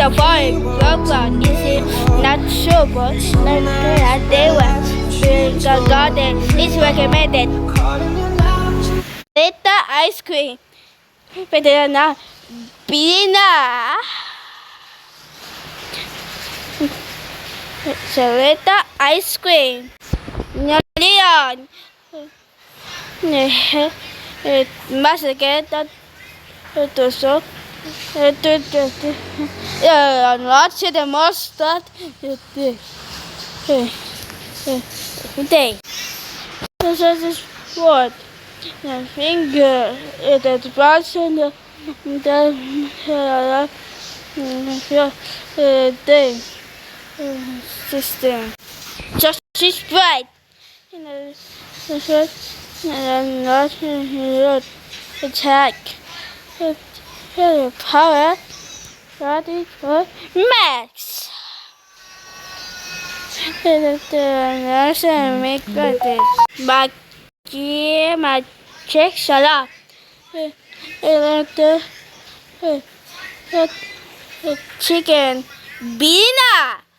the boy broke on is it not sure but like that they were being a garden is recommended Later ice cream but they are not. banana banana Sarita ice cream Leon Mas que the soco Yeah, not to the mustard. Ito. Hindi. This is what? The finger. It is passing the the the thing. System. Just she's right. You know, and not attack. Harry Power ready for Max. Nurse make this. Bag, game, check, shut up. Magic the Chicken Bina.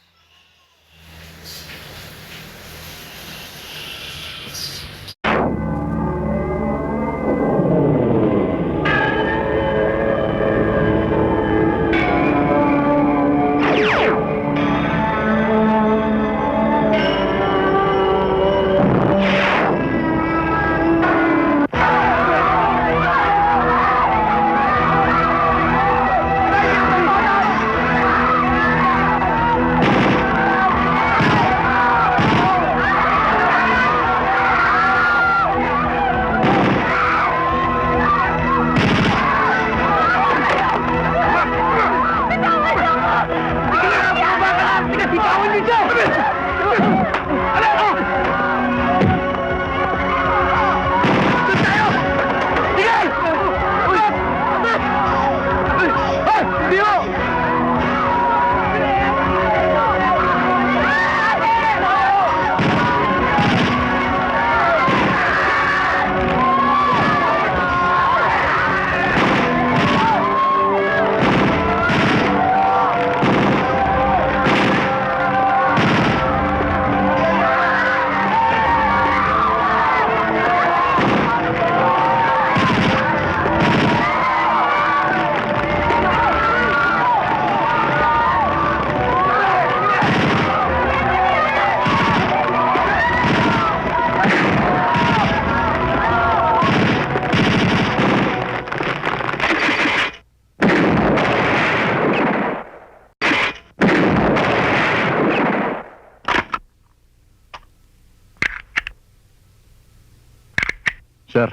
Sir,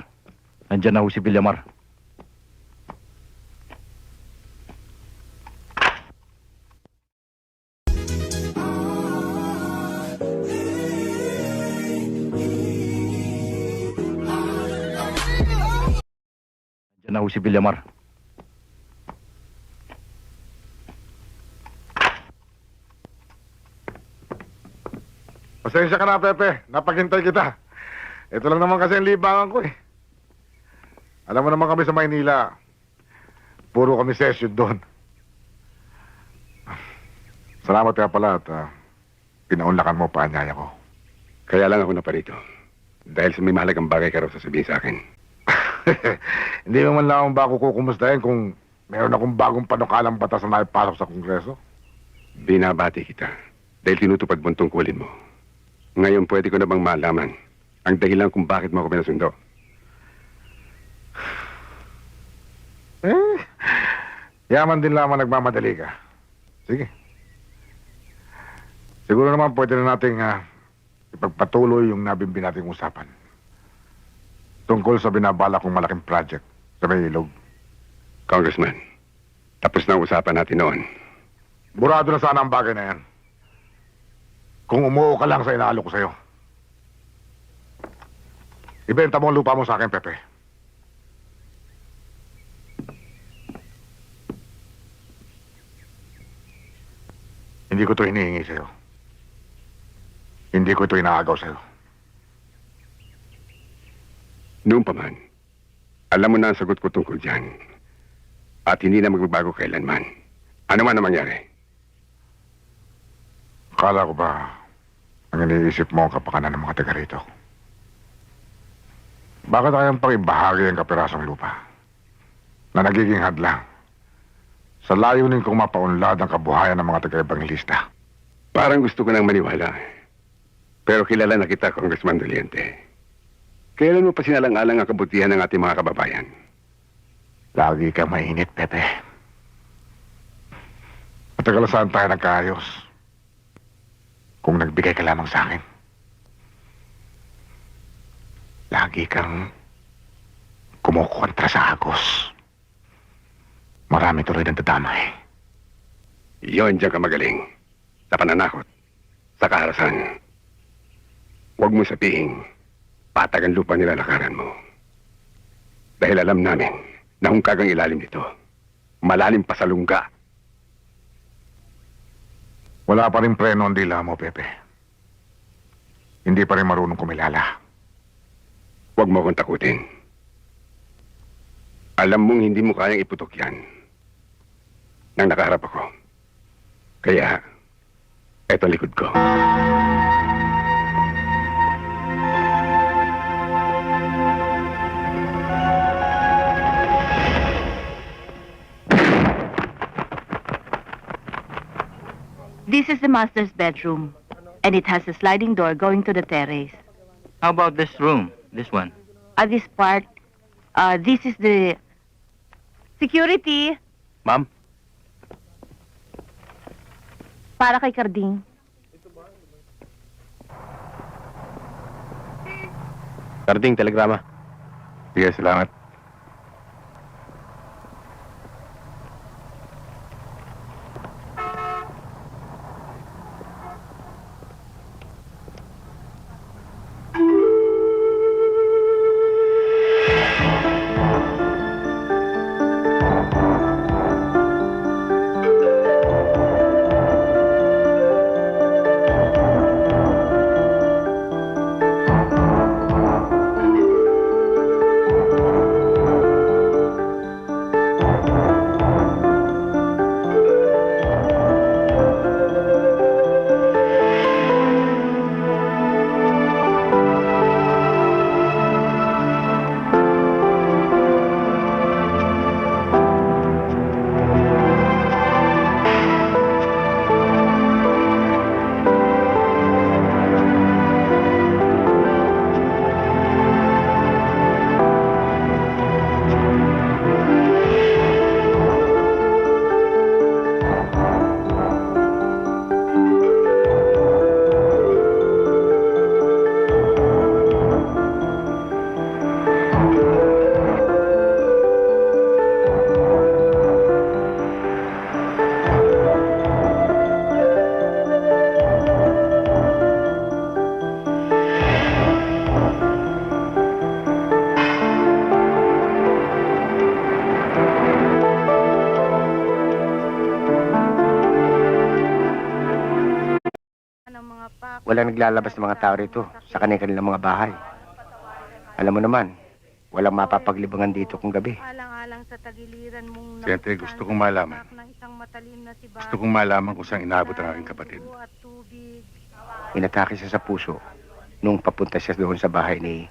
nandyan na ho si Villamar. Nandyan na ho si Villamar. Pasensya ka na, Pepe. Napaghintay kita. Ito lang naman kasi ang libangan ko eh. Alam mo naman kami sa Maynila. Puro kami session doon. Salamat kaya pala at uh, pinaunlakan mo paanyaya ko. Kaya lang ako na parito. Dahil sa may mahalagang bagay ka raw sasabihin sa akin. Hindi mo man lang akong bago kukumustahin kung meron akong bagong panukalang batas na naipasok sa Kongreso. Binabati kita. Dahil tinutupad mo ang tungkulin mo. Ngayon pwede ko na bang malaman ang dahilan kung bakit mo ako pinasundo? Eh, yaman din lamang nagmamadali ka. Sige. Siguro naman pwede na nating ah, ipagpatuloy yung nabimbi nating usapan. Tungkol sa binabala kong malaking project sa may ilog. Congressman, tapos na ang usapan natin noon. Burado na sana ang bagay na yan. Kung umuo ka lang sa inaalok ko sa'yo. Ibenta mo ang lupa mo sa akin, Pepe. Hindi ko to hinihingi sa'yo. Hindi ko ito inaagaw sa'yo. Noon pa man, alam mo na ang sagot ko tungkol dyan. At hindi na magbabago kailanman. Ano man ang mangyari? Kala ko ba ang iniisip mo ang kapakanan ng mga taga rito? Bakit kayang pakibahagi ang kapirasong lupa na nagiging hadlang sa layunin kong mapaunlad ang kabuhayan ng mga taga-ebangelista? Parang gusto ko nang maniwala. Pero kilala na kita, Congressman Doliente. Kailan mo pa sinalang-alang ang kabutihan ng ating mga kababayan? Lagi kang mainit, Pepe. Matagal saan tayo nagkaayos. Kung nagbigay ka lamang sa akin. Lagi kang kumukontra sa agos. Marami tuloy ng dadamay. Iyon diyan ka magaling. Sa pananakot. Sa kaharasan. Huwag mo sabihin, patag ang lupa nilalakaran mo. Dahil alam namin na kung kagang ilalim nito, malalim pa sa lungga. Wala pa rin preno ang dila mo, Pepe. Hindi pa rin marunong kumilala. Huwag mo akong takutin. Alam mong hindi mo kayang iputok yan. Nang nakaharap ako. Kaya, eto ang likod ko. This is the master's bedroom, and it has a sliding door going to the terrace. How about this room? This one. At this part, uh, this is the security Ma'am? para kay Carding. Karding, telegrama. Sige, salamat. Walang naglalabas ng mga tao rito sa kanilang mga bahay. Alam mo naman, walang mapapaglibangan dito kung gabi. Alang-alang sa tagiliran mong Siyempre, gusto kong malaman. ng isang matalim na si Gusto kong malaman kung saan inabot ang aking kapatid. Inatake siya sa puso nung papunta siya doon sa bahay ni